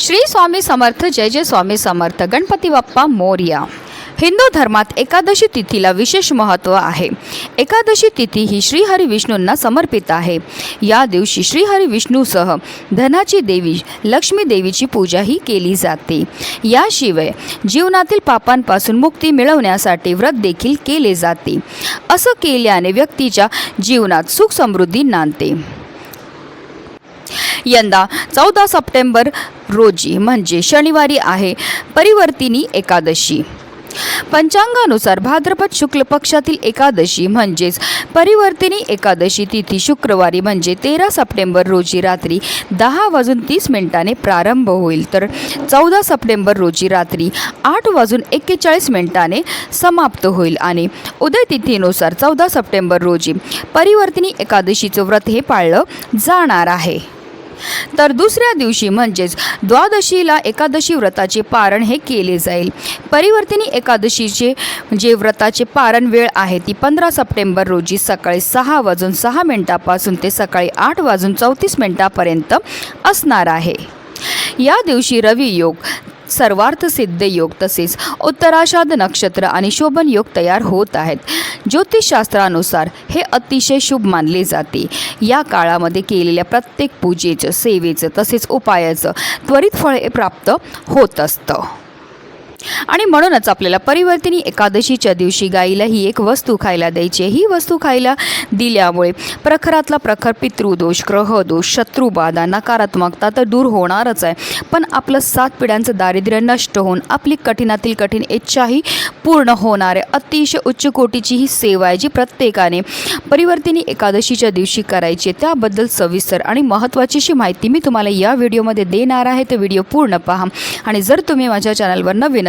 श्री स्वामी समर्थ जय जय स्वामी समर्थ गणपती बाप्पा मोर्या. हिंदू धर्मात एकादशी तिथीला विशेष महत्त्व आहे. एकादशी तिथी ही श्रीहरी विष्णूंना समर्पित आहे. या दिवशी श्रीहरी विष्णूसह धनाची देवी लक्ष्मी देवीची पूजाही केली जाते. याशिवाय जीवनातील पापांपासून मुक्ती मिळवण्यासाठी व्रत देखील केले जाते. असं केल्याने व्यक्तीच्या जीवनात सुख समृद्धी नांदते. यंदा चौदा सप्टेंबर रोजी म्हणजे शनिवारी आहे परिवर्तिनी एकादशी. पंचांगानुसार भाद्रपद शुक्ल पक्षातील एकादशी म्हणजेच परिवर्तिनी एकादशी तिथी शुक्रवारी म्हणजे तेरा सप्टेंबर रोजी रात्री दहा वाजून तीस मिनिटाने प्रारंभ होईल. तर चौदा सप्टेंबर रोजी रात्री आठ वाजून एक्केचाळीस मिनिटाने समाप्त होईल आणि उदय तिथीनुसार चौदा सप्टेंबर रोजी परिवर्तिनी एकादशीचं व्रत हे पाळलं जाणार आहे. तर दुसऱ्या दिवशी म्हणजेच द्वादशीला एकादशी व्रताचे पारण हे केले जाईल. परिवर्तिनी एकादशीचे जे व्रताचे पारण वेळ आहे ती पंधरा सप्टेंबर रोजी सकाळी सहा वाजून सहा मिनिटापासून ते सकाळी आठ वाजून चौतीस मिनिटापर्यंत असणार आहे. या दिवशी रवियोग सर्वार्थ सिद्ध योग तसेच उत्तराषाद नक्षत्र आणि शोभन योग तयार होत आहेत. ज्योतिषशास्त्रानुसार हे अतिशय शुभ मानले जाते. या काळामध्ये केलेल्या प्रत्येक पूजेचं सेवेचं तसेच उपायाचं त्वरित फळ प्राप्त होत असतं. आणि म्हणूनच आपल्याला परिवर्तिनी एकादशीच्या दिवशी गाईला ही एक वस्तू खायला द्यायची आहे. ही वस्तू खायला दिल्यामुळे प्रखरातला प्रखर पितृदोष ग्रहदोष शत्रुबाधा नकारात्मकता तर दूर होणारच आहे. पण आपलं सात पिढ्यांचं दारिद्र्य नष्ट होऊन आपली कठीणातील कठीण इच्छाही पूर्ण होणार आहे. अतिशय उच्च कोटीची ही सेवा आहे जी प्रत्येकाने परिवर्तिनी एकादशीच्या दिवशी करायची आहे. त्याबद्दल सविस्तर आणि महत्त्वाचीशी माहिती मी तुम्हाला या व्हिडिओमध्ये देणार आहे. तर व्हिडिओ पूर्ण पहा. आणि जर तुम्ही माझ्या चॅनलवर नवीन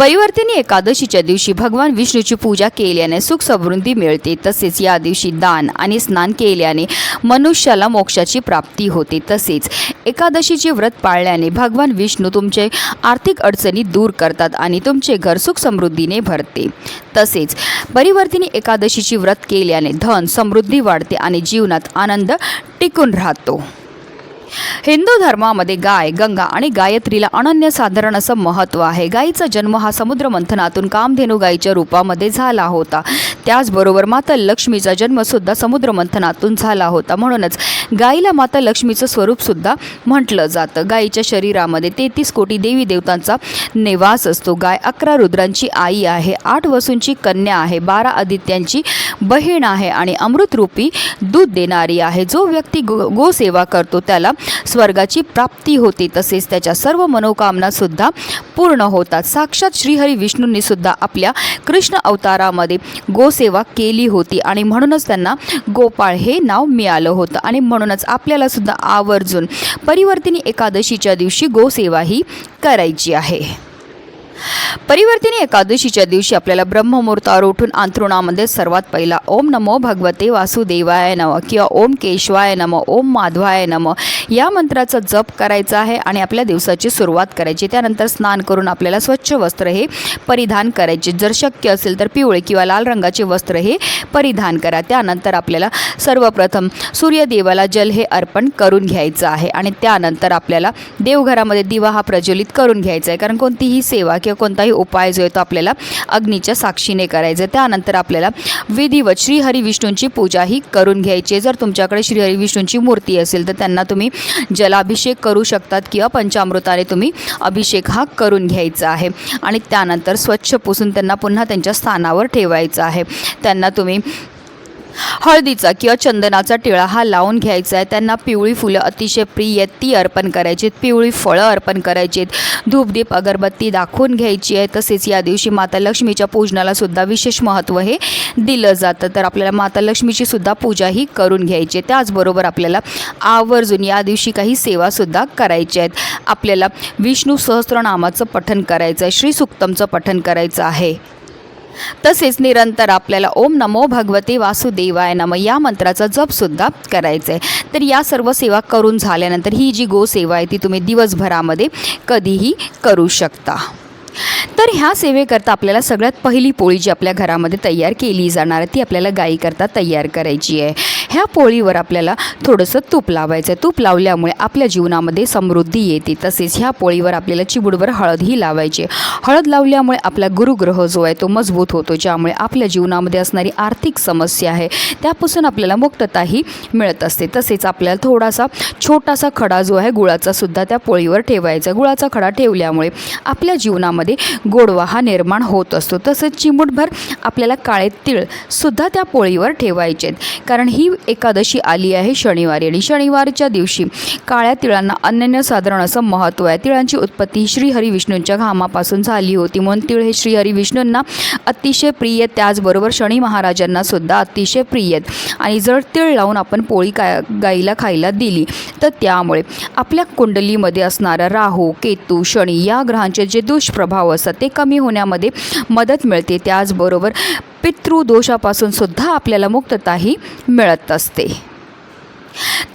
परिवर्तनी एकादशीच्या दिवशी भगवान विष्णूची पूजा केल्याने सुख समृद्धी मिळते. तसेच या दिवशी दान आणि स्नान केल्याने मनुष्याला मोक्षाची प्राप्ती होते. तसेच एकादशीचे व्रत पाळल्याने भगवान विष्णू तुमचे आर्थिक अडचणी दूर करतात आणि तुमचे घर सुख समृद्धीने भरते. तसेच परिवर्तनी एकादशीची व्रत केल्याने धन समृद्धी वाढते आणि जीवनात आनंद टिकून राहतो. हिंदू धर्मामध्ये गाय गंगा आणि गायत्रीला अनन्यसाधारण असं महत्त्व आहे. गायीचा जन्म हा समुद्र मंथनातून कामधेनू गायीच्या रूपामध्ये झाला होता. त्याचबरोबर माता लक्ष्मीचा जन्मसुद्धा समुद्रमंथनातून झाला होता. म्हणूनच गायीला माता लक्ष्मीचं स्वरूपसुद्धा म्हटलं जातं. गायीच्या शरीरामध्ये तेहतीस कोटी देवी देवतांचा निवास असतो. गाय अकरा रुद्रांची आई आहे आठ वसूंची कन्या आहे बारा आदित्यांची बहीण आहे आणि अमृतरूपी दूध देणारी आहे. जो व्यक्ती गो गोसेवा करतो त्याला स्वर्गाची प्राप्ती होते. तसेच त्याच्या सर्व मनोकामनासुद्धा पूर्ण होतात. साक्षात श्रीहरी विष्णूंनीसुद्धा आपल्या कृष्ण अवतारामध्ये सेवा केली होती. आणि म्हणूनच त्यांना गोपाळ हे नाव मिळालं होतं. आणि म्हणूनच आपल्याला सुद्धा आवर्जून परिवर्तिनी एकादशीच्या दिवशी गोसेवा ही करायची आहे. परिवर्तिनी एकादशीच्या दिवशी आपल्याला ब्रह्ममुहूर्तावर उठून अंथरुणामध्ये सर्वात पहिला. ओम नमो भगवते वासुदेवाय नम किंवा ओम केशवाय नम ओम माधवाय नम. या मंत्राचा जप करायचा आहे आणि आपल्या दिवसाची सुरुवात करायची. त्यानंतर स्नान करून आपल्याला स्वच्छ वस्त्र हे परिधान करायचे. जर शक्य असेल तर पिवळे किंवा लाल रंगाचे वस्त्र हे परिधान करा. त्यानंतर आपल्याला सर्वप्रथम सूर्यदेवाला जल हे अर्पण करून घ्यायचं आहे आणि त्यानंतर आपल्याला देवघरामध्ये दिवा हा प्रज्वलित करून घ्यायचा आहे. कारण कोणतीही सेवा किंवा कोणताही उपाय जो आहे तो आपल्याला अग्नीच्या साक्षीने करायचा आहे. त्यानंतर आपल्याला विधिवत श्रीहरी विष्णूंची पूजा ही करून घ्यायची आहे. जर तुमच्याकडे श्रीहरी विष्णूंची मूर्ती असेल तर त्यांना तुम्ही जलाभिषेक करू शकतात किंवा पंचामृताने तुम्ही अभिषेक हा करून घ्यायचा आहे. आणि त्यानंतर स्वच्छ पुसून त्यांना पुन्हा त्यांच्या स्थानावर ठेवायचं आहे. त्यांना तुम्ही हळदीचा किंवा चंदनाचा टिळा हा लावून घ्यायचा आहे. त्यांना पिवळी फुलं अतिशय प्रिय आहेत ती अर्पण करायची आहेत. पिवळी फळं अर्पण करायची आहेत. धूपदीप अगरबत्ती दाखवून घ्यायची आहे. तसेच या दिवशी माता लक्ष्मीच्या पूजनाला सुद्धा विशेष महत्त्व हे दिलं जातं. तर आपल्याला माता लक्ष्मीची सुद्धा पूजा ही करून घ्यायची आहे. त्याचबरोबर आपल्याला आवर्जून या दिवशी काही सेवासुद्धा करायच्या आहेत. आपल्याला विष्णू सहस्रनामाचं पठण करायचं आहे. श्रीसुक्तमचं पठण करायचं आहे. तसेच निरंतर आपल्याला ओम नमो भगवती वासुदेवाय नम या मंत्राचा जपसुद्धा करायचा आहे तर या सर्व सेवा करून झाल्यानंतर ही जी गोसेवा आहे ती तुम्ही दिवसभरामध्ये कधीही करू शकता. तर ह्या सेवेकरता आपल्याला सगळ्यात पहिली पोळी जी आपल्या घरामध्ये तयार केली जाणार आहे ती आपल्याला गाईकरता तयार करायची आहे. ह्या पोळीवर आपल्याला थोडंसं तूप लावायचं आहे तूप लावल्यामुळे आपल्या जीवनामध्ये समृद्धी येते. तसेच ह्या पोळीवर आपल्याला चिबूडवर हळदही लावायची. हळद लावल्यामुळे आपला गुरुग्रह जो आहे तो मजबूत होतो ज्यामुळे आपल्या जीवनामध्ये असणारी आर्थिक समस्या आहे त्यापासून आपल्याला मुक्तताही मिळत असते. तसेच आपल्याला थोडासा छोटासा खडा जो आहे गुळाचा सुद्धा त्या पोळीवर ठेवायचा. गुळाचा खडा ठेवल्यामुळे आपल्या जीवनामध्ये गोडवा हा निर्माण होत असतो. तसेच चिमूटभर आपल्याला काळे तीळ सुद्धा त्या पोळीवर ठेवायचे आहेत कारण ही एकादशी आली आहे शनिवारी आणि शनिवारच्या दिवशी काळ्या तिळांना अनन्यसाधारण असं महत्त्व आहे. तिळांची उत्पत्ती श्रीहरी विष्णूंच्या घामापासून झाली होती म्हणून तिळ हे श्रीहरी विष्णूंना अतिशय प्रिय त्याचबरोबर शनी महाराजांना सुद्धा अतिशय प्रिय आणि जर तिळ लावून आपण पोळी काय गाईला खायला दिली तर त्यामुळे आपल्या कुंडलीमध्ये असणारा राहू केतू शनी या ग्रहांचे जे दुष्प्रभाव असतात ते कमी होण्यामध्ये मदत मिळते. त्याचबरोबर पितृदोषापासून सुद्धा आपल्याला मुक्तताही मिळत असते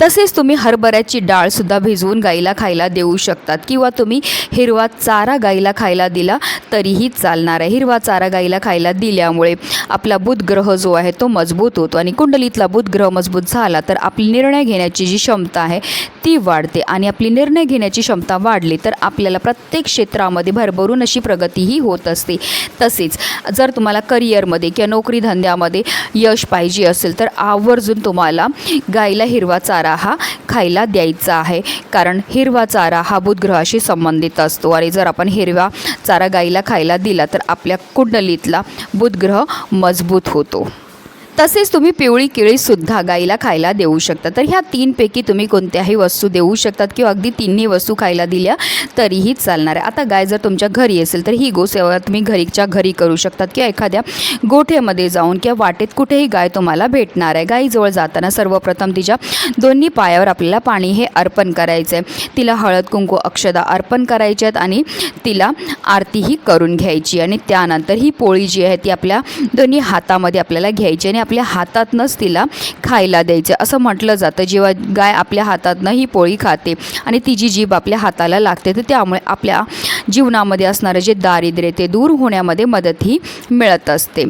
तसेच तुम्ही हरभऱ्याची डाळसुद्धा भिजवून गाईला खायला देऊ शकतात. किंवा तुम्ही हिरवा चारा गाईला खायला दिला तरीही चालणार आहे. हिरवा चारा गाईला खायला दिल्यामुळे आपला बुधग्रह जो आहे तो मजबूत होतो आणि कुंडलीतला बुधग्रह मजबूत झाला तर आपली निर्णय घेण्याची जी क्षमता आहे ती वाढते. आणि आपली निर्णय घेण्याची क्षमता वाढली तर आपल्याला प्रत्येक क्षेत्रामध्ये भरभरून अशी प्रगतीही होत असते. तसेच जर तुम्हाला करिअरमध्ये किंवा नोकरी धंद्यामध्ये यश पाहिजे असेल तर आवर्जून तुम्हाला गाईला हिरवा हिरवा चारा हा खायला द्यायचा आहे. कारण हिरवा चारा हा बुधग्रहाशी संबंधित असतो. आणि जर आपण हिरवा चारा गाईला खायला दिला तर आपल्या कुंडलीतला बुधग्रह मजबूत होतो. तसेच तुम्ही पिवळी केळीसुद्धा गाईला खायला देऊ शकता. तर ह्या तीनपैकी तुम्ही कोणत्याही वस्तू देऊ शकतात किंवा अगदी तिन्ही वस्तू खायला दिल्या तरीही चालणार आहे. आता गाय जर तुमच्या घरी असेल तर ही गोसेवा तुम्ही घरीच्या घरी करू शकतात किंवा एखाद्या गोठ्यामध्ये जाऊन किंवा वाटेत कुठेही गाय तुम्हाला भेटणार आहे. गाईजवळ जाताना सर्वप्रथम तिच्या दोन्ही पायावर आपल्याला पाणी हे अर्पण करायचं आहे तिला हळद कुंकू अक्षदा अर्पण करायच्या आहेत आणि तिला आरतीही करून घ्यायची आणि त्यानंतर ही पोळी जी आहे ती आपल्या दोन्ही हातामध्ये आपल्याला घ्यायची आणि आपल्या हातातनंच तिला खायला द्यायचं. असं म्हटलं जातं. जेव्हा गाय आपल्या हातातनं ही पोळी खाते आणि तिची जीभ आपल्या हाताला लागते तर त्यामुळे आपल्या जीवनामध्ये असणारं जे दारिद्र्य ते दूर होण्यामध्ये मदतही मिळत असते.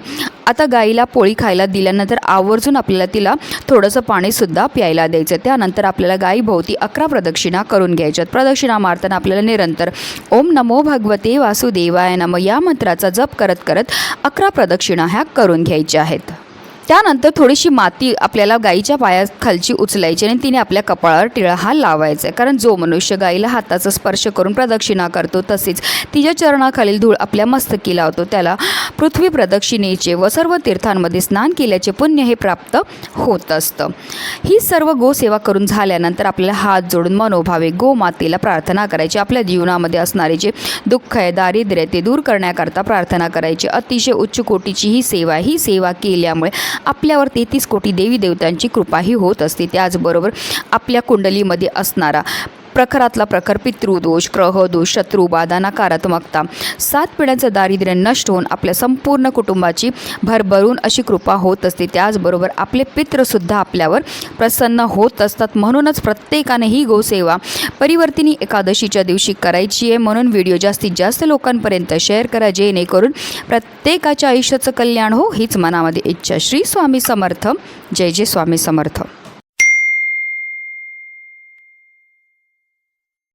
आता गाईला पोळी खायला दिल्यानंतर आवर्जून आपल्याला तिला थोडंसं पाणीसुद्धा प्यायला द्यायचं. त्यानंतर आपल्याला गाईभोवती अकरा प्रदक्षिणा करून घ्यायच्यात. प्रदक्षिणा मारताना आपल्याला निरंतर ओम नमो भगवते वासुदेवाय नम या मंत्राचा जप करत करत अकरा प्रदक्षिणा ह्या करून घ्यायच्या आहेत. त्यानंतर थोडीशी माती आपल्याला गाईच्या पायाखालची उचलायची आणि तिने आपल्या कपाळावर टिळा हा लावायचा. आहे कारण जो मनुष्य गाईला हाताचा स्पर्श करून प्रदक्षिणा करतो तसेच तिच्या चरणाखालील धूळ आपल्या मस्तकी लावतो. त्याला पृथ्वी प्रदक्षिणेचे व सर्व तीर्थांमध्ये स्नान केल्याचे पुण्य हे प्राप्त होत असतं. ही सर्व गोसेवा करून झाल्यानंतर आपल्याला हात जोडून मनोभावे गोमातेला प्रार्थना करायची. आपल्या जीवनामध्ये असणारे जे दुःख आहे दारिद्र्य ते दूर करण्याकरता प्रार्थना करायची. अतिशय उच्च कोटीची ही सेवा ही सेवा केल्यामुळे आपल्यावर तेहतीस कोटी देवी देवतांची कृपाही होत असते. त्याचबरोबर आपल्या कुंडलीमध्ये असणारा प्रखरातला प्रखर पितृदोष ग्रहदोष शत्रुबाधा नकारात्मकता सात पिढ्यांचं दारिद्र्य नष्ट होऊन आपल्या संपूर्ण कुटुंबाची भरभरून अशी कृपा होत असते. त्याचबरोबर आपले पित्रसुद्धा आपल्यावर प्रसन्न होत असतात. म्हणूनच प्रत्येकाने ही गोसेवा परिवर्तिनी एकादशीच्या दिवशी करायची आहे. म्हणून व्हिडिओ जास्तीत जास्त लोकांपर्यंत शेअर करा जेणेकरून प्रत्येकाच्या आयुष्याचं कल्याण हो हीच मनामध्ये इच्छा. श्री स्वामी समर्थ. जय जय स्वामी समर्थ.